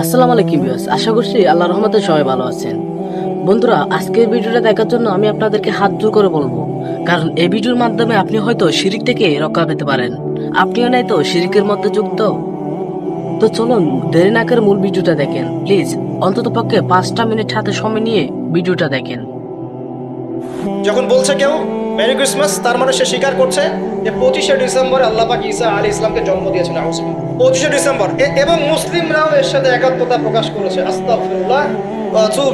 আসসালামু আলাইকুম ভিউয়ার্স, আশা করছি আল্লাহ রহমতে সবাই ভালো আছেন। বন্ধুরা, আজকের ভিডিওটা দেখার জন্য আমি আপনাদেরকে হাত জোর করে বলব। কারণ এই ভিডিওর মাধ্যমে আপনি হয়তো শিরিক থেকে রক্ষা পেতে পারেন। আপনিও নাই তো শিরিকের মধ্যে যুক্ত? তো চলুন, দেরি না করে মূল ভিডিওটা দেখেন। প্লিজ, অন্তত পক্ষে পাঁচটা মিনিট হাতে সময় নিয়ে ভিডিওটা দেখেন। যখন বলছে কেউ মেরি ক্রিসমাস তার মানে সে স্বীকার করছে যে পঁচিশে ডিসেম্বরে আল্লাহ পাক ঈসা আলী ইসলামকে জন্ম দিয়েছেন পঁচিশে ডিসেম্বর এবং মুসলিমরাও এর সাথে একাত্মতা প্রকাশ করেছে আতুবু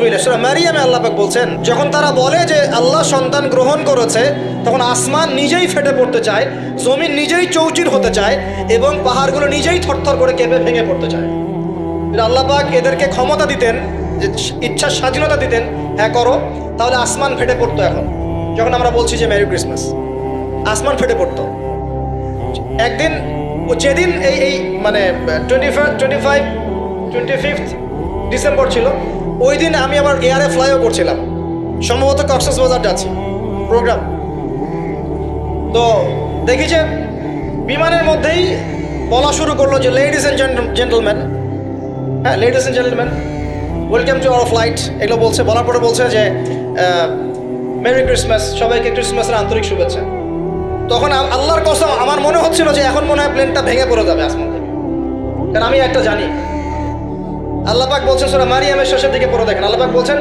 মারিয়ামে আল্লাহ বলছেন, যখন তারা বলে যে আল্লাহ সন্তান গ্রহণ করেছে, তখন আসমান নিজেই ফেটে পড়তে চায়, জমিন নিজেই চৌচির হতে চায়, এবং পাহাড়গুলো নিজেই থরথর করে কেঁপে ভেঙে পড়তে চায়। যদি আল্লাহ পাক এদেরকে ক্ষমতা দিতেন, যে ইচ্ছার স্বাধীনতা দিতেন হ্যাঁ করো, তাহলে আসমান ফেটে পড়তো এখন। যখন আমরা বলছি যে মেরি ক্রিসমাস আসমান ফেটে পড়তো। একদিন যেদিন এই এই মানে twenty twenty five twenty fifth December ছিল, ওই দিন আমি আমার এয়ারে ফ্লাইও করছিলাম। সম্ভবত কক্সবাজার যাচ্ছি প্রোগ্রাম তো দেখি যে বিমানের মধ্যেই বলা শুরু করল যে লেডিস অ্যান্ড জেন্টলম্যান হ্যাঁ ladies and gentleman welcome to our flight এগুলো বলছে, বলার পরে বলছে যে মেরি ক্রিসমাস সবাইকে ক্রিসমাসের আন্তরিক শুভেচ্ছা। তখন আল্লাহর কসম, আমার মনে হচ্ছিল যে এখন মনে হয় প্লেনটা ভেঙে পড়ে যাবে আসমান থেকে। কারণ আমি একটা জানি। আল্লাহ পাক বলছেন সুরা মারিয়ামের শেষের দিকে পড়ে দেখেন। আল্লাহ পাক বলছেন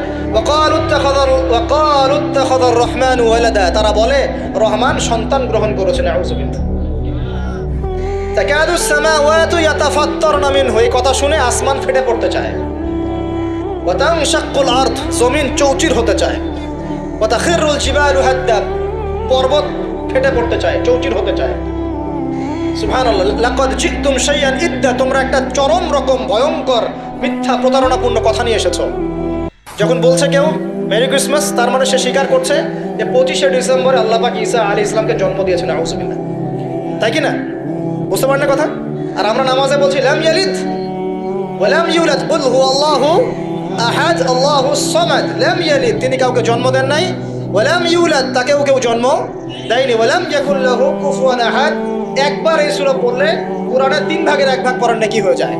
রহমান তারা বলে, রহমান সন্তান গ্রহণ করেছেন এই কথা শুনে আসমান ফেটে পড়তে চায়। জমিন চৌচির হতে চায়। পর্বত ফেটে পড়তে চায়, চৌচির হতে চায়। সুবহানাল্লাহ তোমরা একটা চরম রকম ভয়ঙ্কর মিথ্যা প্রতারণাপূর্ণ কথা নিয়ে এসেছ। যখন বলছে কেউ মেরি ক্রিসমাস তার মানে সে স্বীকার করছে যে পঁচিশে ডিসেম্বরে আল্লাহ পাক ঈসা আলী ইসলামকে জন্ম দিয়েছেন আউজুবিল্লাহ তাই কি না? বুঝতে পারেন কথা? আর আমরা নামাজে বলছি, লাম ইয়ালিদ ওয়ালাম ইউলাদ কুল হুয়াল্লাহু আহাদ আল্লাহু সামাদ, লাম ইয়ালিদ, তিনি কাউকে জন্ম দেন নাই। ওয়ালাম ইউলাদ, তাকেও কেউ জন্ম দেয়নি। ওয়ালাম ইয়াকুল লাহু কুফুয়ান আহাদ, একবার এই সূরা পড়লে কোরআনের তিন ভাগের এক ভাগ পড়ার নেকি হয়ে যায়।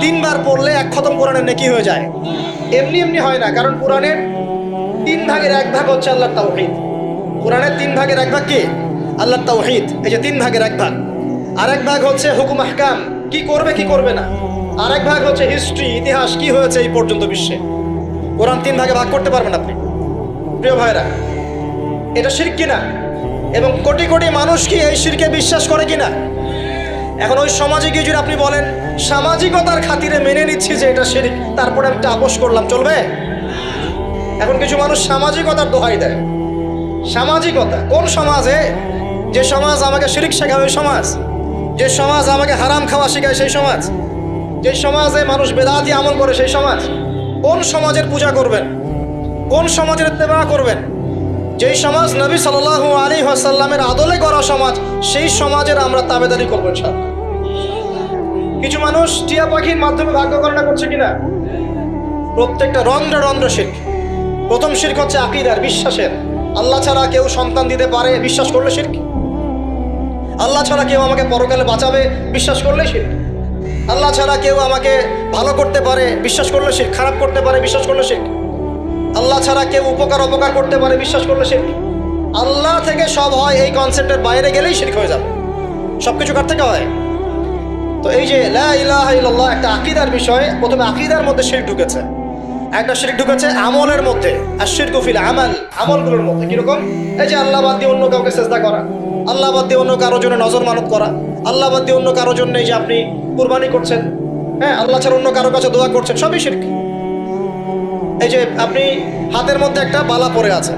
তিনবার পড়লে এক খতম কোরআনের নেকি হয়ে যায়। এমনি এমনি হয় না, কারণ কোরআনের তিন ভাগের এক ভাগ হচ্ছে আল্লাহর তাওহীদ। কোরআনের তিন ভাগের এক ভাগ কি? আল্লাহর তাওহীদ, এই যে তিন ভাগের এক ভাগ। আরেক ভাগ হচ্ছে হুকুম আহকাম কি করবে কি করবে না? আরেক ভাগ হচ্ছে হিস্ট্রি ইতিহাস, কি হয়েছে এই পর্যন্ত বিশ্বে? কোরআন তিন ভাগে ভাগ করতে পারবেন আপনি। প্রিয় ভাইরা এটা শিরক কিনা? এবং কোটি কোটি মানুষ কি এই শিরকে বিশ্বাস করে কিনা? এখন ওই সমাজে গিয়ে যদি আপনি বলেন, সামাজিকতার খাতিরে মেনে নিচ্ছি যে এটা শিরিক, তারপরে আমি একটা আপোষ করলাম, চলবে? এখন কিছু মানুষ সামাজিকতার দোহাই দেয়। সামাজিকতা, কোন সমাজে? যে সমাজ আমাকে শিরিক শেখাবে, ওই সমাজ। যে সমাজ আমাকে হারাম খাওয়া শেখায় সেই সমাজ। যে সমাজে মানুষ বেদাতি আমল করে সেই সমাজ। কোন সমাজের পূজা করবেন? কোন সমাজের ইত্তেবা করবেন? যেই সমাজ নবী সাল্লাল্লাহু আলী আসাল্লামের আদলে করা সমাজ, সেই সমাজের আমরা তাবেদারি করব ইনশাআল্লাহ। কিছু মানুষ টিয়া পাখির মাধ্যমে ভাগ্য গণনা করছে কিনা? প্রত্যেকটা রন্ধ্র রন্ধ্র শির্ক। প্রথম শির্ক হচ্ছে আকিদার, বিশ্বাসের। আল্লাহ ছাড়া কেউ সন্তান দিতে পারে, বিশ্বাস করলে শির্ক। আল্লাহ ছাড়া কেউ আমাকে পরকালে বাঁচাবে? বিশ্বাস করলে শির্ক আল্লাহ ছাড়া কেউ আমাকে ভালো করতে পারে? বিশ্বাস করলে শির্ক খারাপ করতে পারে? বিশ্বাস করলে শির্ক আল্লাহ ছাড়া কেউ উপকার, অপকার করতে পারে? বিশ্বাস করলে শির্ক আল্লাহ থেকে সব হয় এই কনসেপ্টের বাইরে গেলেই শির্ক হয়ে যাবে। সব কিছু কার থেকে হয়? তো এই যে লা ইলাহা ইল্লাল্লাহ একটা আকিদার বিষয়, প্রথমে আকিদার মধ্যে শিরক ঢুকেছে। একটা শিরক ঢুকেছে আমলের মধ্যে। আর শিরক ফিল আমাল, আমলগুলোর মধ্যে। কীরকম? এই যে আল্লাহ বাদ দিয়ে অন্য কাউকে চেষ্টা করা। আল্লাহ বাদ দিয়ে অন্য কারোর জন্য নজর মানত করা। আল্লাহ বাদ দিয়ে অন্য কারোর জন্য এই যে আপনি কুরবানি করছেন। হ্যাঁ আল্লাহ ছাড়া অন্য কারোর কাছে দোয়া করছেন, সবই শিরকি। এই যে আপনি হাতের মধ্যে একটা বালা পরে আছে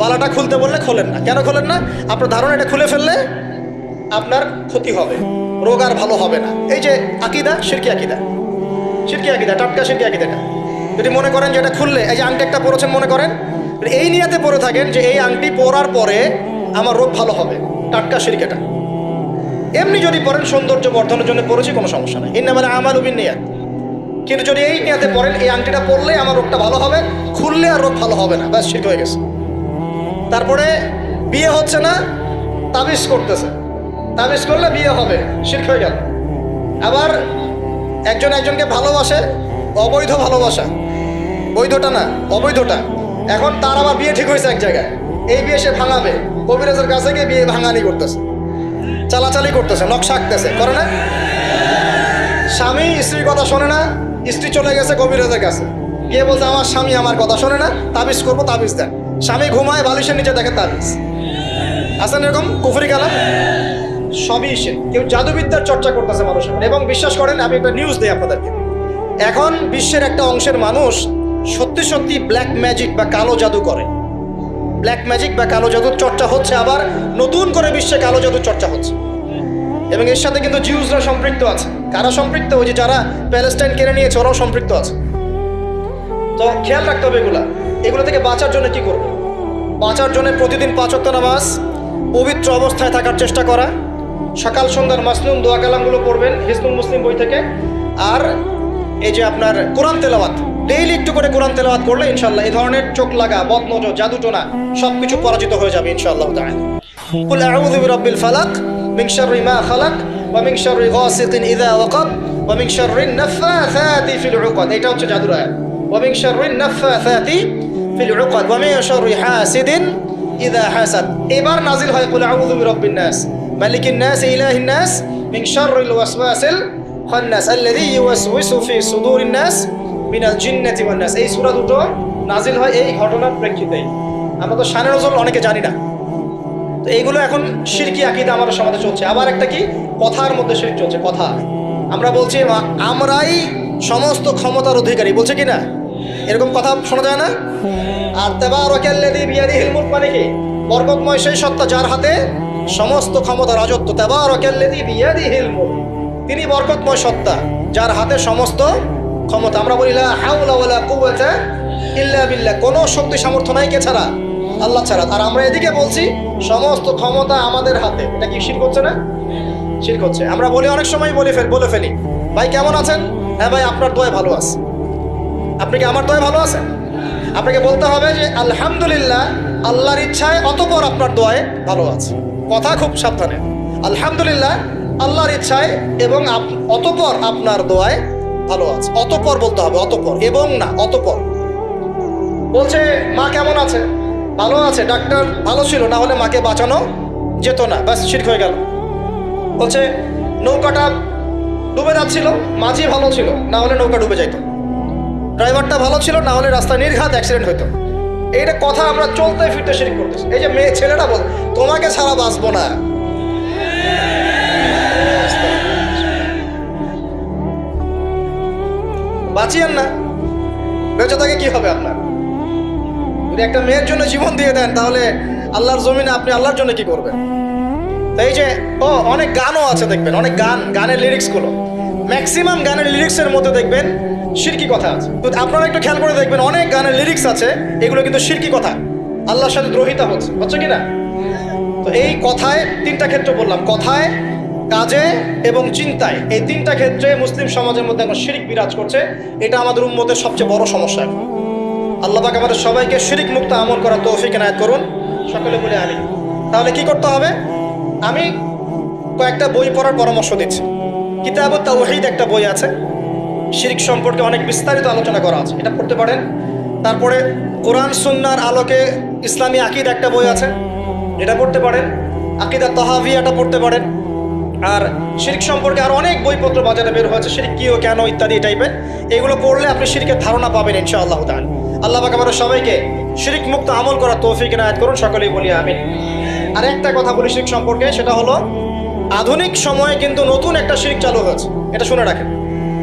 বালাটা খুলতে বললে খোলেন না। কেন খোলেন না? আপনার ধারণা এটা খুলে ফেললে আপনার ক্ষতি হবে, রোগ আর ভালো হবে না। এই যে আকিদা, শিরকি আকিদা। শিরকি আকিদা, টাটকা শিরকি আকিদাটা যদি মনে করেন যে এটা খুললে, এই যে আংটি একটা পরেছেন মনে করেন, এই নিয়াতে পরে থাকেন যে এই আংটি পরার পরে আমার রোগ ভালো হবে। টাটকা শিরকেটা এমনি যদি পড়েন সৌন্দর্য বর্ধনের জন্য পড়েছি, কোনো সমস্যা নেই। ইন্না মানে আমার উবিন নিয়াত কিন্তু যদি এই নিয়াতে পড়েন এই আংটিটা পরলে আমার রোগটা ভালো হবে, খুললে আর রোগ ভালো হবে না। ব্যাস শিরক হয়ে গেছে। তারপরে বিয়ে হচ্ছে না, তাবিজ করতেছে। তাবিজ করলে বিয়ে হবে, শির্ক হয়ে গেল। আবার একজন একজনকে ভালোবাসে, অবৈধ ভালোবাসা। বৈধটা না, অবৈধটা। এখন তার আবার বিয়ে ঠিক হয়েছে এক জায়গায়। এই বিয়ে সে ভাঙাবে। কবিরাজের কাছে গিয়ে বিয়ে ভাঙানি করতেছে, চালাচালি করতেছে, নকশা আঁকতেছে, করে না? স্বামী স্ত্রীর কথা শোনে না, স্ত্রী চলে গেছে কবিরাজের কাছে। গিয়ে বলছে, আমার স্বামী আমার কথা শোনে না, তাবিজ করব, তাবিজ দেন। স্বামী ঘুমায়, বালিশের নিচে দেখে তাবিজ। আছেন এরকম কুফরি কালাম সবই সে কেউ জাদুবিদ্যার চর্চা করতেছে মানুষের এবং বিশ্বাস করেন, আমি একটা নিউজ দিই আপনাদেরকে। এখন বিশ্বের একটা অংশের মানুষ সত্যি সত্যি ব্ল্যাক ম্যাজিক বা কালো জাদু করে। ব্ল্যাক ম্যাজিক বা কালো জাদুর চর্চা হচ্ছে আবার নতুন করে বিশ্বে কালো জাদুর চর্চা হচ্ছে। এবং এর সাথে কিন্তু জিউসরা সম্পৃক্ত আছে। কারা সম্পৃক্ত? ওই যে যারা প্যালেস্টাইন কেড়ে নিয়েছে, ওরাও সম্পৃক্ত আছে। তো খেয়াল রাখতে হবে এগুলা। এগুলো থেকে বাঁচার জন্য কি করবে? বাঁচার জন্য প্রতিদিন পাঁচত্ব নামাজ, পবিত্র অবস্থায় থাকার চেষ্টা করা, সকাল সন্ধ্যার মাসলুম দোয়া কালামগুলো পড়বেন হিসনুল মুসলিম বই থেকে, আর এই যে আপনার কোরআন তেলাওয়াত। ডেইলি একটু করে কোরআন তেলাওয়াত করলে ইনশাল্লাহ এই ধরনের চোখ লাগা বদনজর জাদুটোনা সব কিছু পরাজিত হয়ে যাবে ইনশাআল্লাহ তাআলা قل أعوذ برب الفلق من شر ما خلق ومن شر غاسق إذا وقب ومن شر النفاثات في العقد এটা হচ্ছে জাদুর আয়াত ومن شر النفاثات في العقد ومن شر حاسد إذا حسد এবার নাজিল হয় قل أعوذ برب الناس ملك الناس إله الناس من شر الوسواس الخناس الذي يوسوس في صدور الناس মিনাল জিন্নাতি ওয়ান্নাস এই সূরা দুটো নাজিল হয় এই ঘটনার প্রেক্ষিতেই। আমরা তো শানের ওজন অনেকে জানি না। তো এইগুলো এখন শিরকি আকিদা আমাদের সমাজে চলছে। আবার একটা কি? কথার মধ্যে সিরক চলছে, কথা। আমরা বলছি আমরাই সমস্ত ক্ষমতার অধিকারী। বলছে কি না? এরকম কথা শোনা যায় না? আর তেবার ওকেল্লেদি বিয়াদি হিলমুট মানে কি বরকতময় সেই সত্তা যার হাতে সমস্ত ক্ষমতা, রাজত্ব। তেবার ওকেল্লেদি বিয়াদি হিলমুট তিনি বরকতময় সত্তা, যার হাতে সমস্ত ক্ষমতা। আমরা বলি ইল্লা বিল্লাহ। কোনো শক্তি সামর্থ্য নাই কে ছাড়া? আল্লাহ ছাড়া। আর আমরা এদিকে বলছি, সমস্ত ক্ষমতা আমাদের হাতে। এটা কি শির করছে না? শির করছে আমরা বলি অনেক সময় বলে ফেল বলে ফেলি। ভাই, কেমন আছেন? হ্যাঁ ভাই, আপনার দোয় ভালো আছে। আপনি কি আমার দোয় ভালো আছেন? আপনাকে বলতে হবে যে, আলহামদুলিল্লাহ, আল্লাহর ইচ্ছায় অতপর আপনার দোয় ভালো আছে। কথা খুব সাবধানে। আলহামদুলিল্লাহ, আল্লাহর ইচ্ছায় এবং অতপর আপনার দোয়ায় ভালো আছে। অতপর বলতে হবে, অতপর। এবং না, অতপর। বলছে, মা কেমন আছে? ভালো আছে, ডাক্তার ভালো ছিল, না হলে মাকে বাঁচানো যেত না। ব্যাস, শির্ক হয়ে গেল। বলছে, নৌকাটা ডুবে যাচ্ছিল, মাঝি ভালো ছিল, না হলে নৌকা ডুবে যাইতো। ড্রাইভারটা ভালো ছিল, না হলে রাস্তায় নির্ঘাত অ্যাক্সিডেন্ট হতো এইটা কথা আমরা চলতে ফিরতে শিরিক করতেছি। এই যে মেয়ে ছেলেরা বল, তোমাকে ছাড়া বাঁচবো না। বাঁচিয়েন না। বেঁচে থাকে কি হবে আপনার? যদি একটা মেয়ের জন্য জীবন দিয়ে দেন, তাহলে আল্লাহর জমিনে আপনি আল্লাহর জন্য কি করবেন? এই যে, ও, অনেক গানও আছে দেখবেন, অনেক গান, গানের লিরিক্সগুলো ম্যাক্সিমাম গানের লিরিক্সের মধ্যে দেখবেন শিরকি কথা আছে। তো আপনারা একটু খেয়াল করে দেখবেন, অনেক গানের লিরিক্স আছে, এগুলো কিন্তু শিরকি কথা। আল্লাহর সাথে দ্রোহিতা হচ্ছে হচ্ছে কি না? তো এই কথায় তিনটা ক্ষেত্র বললাম, কথায় কাজে এবং চিন্তায় এই তিনটা ক্ষেত্রে মুসলিম সমাজের মধ্যে এখন শিরিক বিরাজ করছে। এটা আমাদের উম্মতের সবচেয়ে বড় সমস্যা এখন। আল্লাহ পাক আমাদের সবাইকে শিরিক মুক্ত আমল করার তৌফিক এনায়েত করুন। সকলে বলে আমি তাহলে কি করতে হবে? আমি কয়েকটা বই পড়ার পরামর্শ দিচ্ছি। কিতাব তাওহিদ একটা বই আছে। শিরিক সম্পর্কে অনেক বিস্তারিত আলোচনা করা আছে। এটা পড়তে পারেন। তারপরে কোরআন সুন্নার আলোকে ইসলামী আকিদ একটা বই আছে। এটা পড়তে পারেন। আকিদা তহাভিয়াটা পড়তে পারেন। আর শিরিক সম্পর্কে আর অনেক বইপত্র বাজারে বের হয়েছে, শিরিক কি ও কেন ইত্যাদি টাইপের এগুলো পড়লে আপনি শিরিকের ধারণা পাবেন, ইনশাআল্লাহ তাআলা। আল্লাহ পাক আমাদের সবাইকে শিরিক মুক্ত আমল করার তৌফিক এনায়েত করুন, সকলেই বলি আমি আর একটা কথা বলি শিরিক সম্পর্কে, সেটা হলো আধুনিক সময়ে কিন্তু নতুন একটা শিরিক চালু হয়েছে। এটা শুনে রাখেন।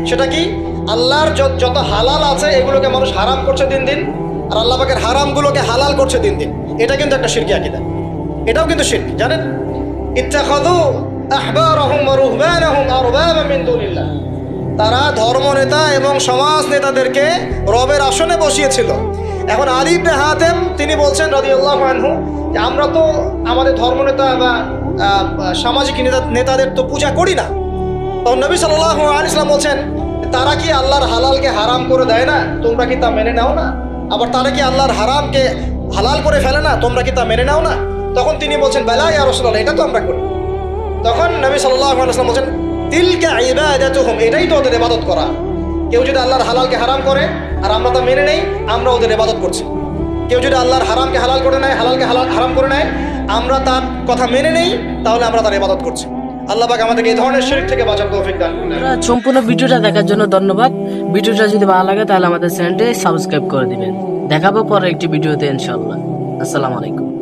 সেটা কি? আল্লাহর যত- হালাল আছে, এগুলোকে মানুষ হারাম করছে দিন দিন, আর আল্লাহ পাকের হারামগুলোকে হালাল করছে দিন দিন। এটা কিন্তু একটা শিরকি আকিদা। এটাও কিন্তু শিরক, জানেন? ইচ্ছা আহবারহুম তারা ধর্ম নেতা এবং সমাজ নেতাদেরকে রবের আসনে বসিয়েছিল। এখন আলী ইবনে হাতেম তিনি বলছেন রাদিয়াল্লাহু আনহু যে আমরা তো আমাদের ধর্মনেতা বা আহ, সামাজিক নেতা নেতাদের তো পূজা করি না। তখন নবী সাল্লাহ আলী ইসলাম বলছেন তারা কি আল্লাহর হালালকে হারাম করে দেয় না? তোমরা কি তা মেনে নাও না? আবার তারা কি আল্লাহর হারামকে হালাল করে ফেলে না? তোমরা কি তা মেনে নাও না? তখন তিনি বলছেন বেলা ইয়া রসুল্লাহ এটা তো আমরা করি। তখন নবী আলাইসলাম বলছেন, তিলকা ইবাদাতুহুম, এটাই তো ওদের ইবাদত করা। কেউ যদি আল্লাহর হালালকে হারাম করে, আর আমরা তা মেনে নেই, আমরা ওদের ইবাদত করছি। কেউ যদি আল্লাহর হারামকে হালাল করে নেয়, হালালকে হালাল, হারাম করে নেয়, আমরা তার কথা মেনে নেই, তাহলে আমরা তার ইবাদত করছি। আল্লাহ আমাদেরকে এই ধরনের শিরক থেকে সম্পূর্ণ ভিডিওটা দেখার জন্য ধন্যবাদ। ভিডিওটা যদি ভালো লাগে, তাহলে আমাদের চ্যানেলটি সাবস্ক্রাইব করে দিবেন। দেখাবো পরে একটি ভিডিওতে ইনশাল্লাহ আসসালামু আলাইকুম।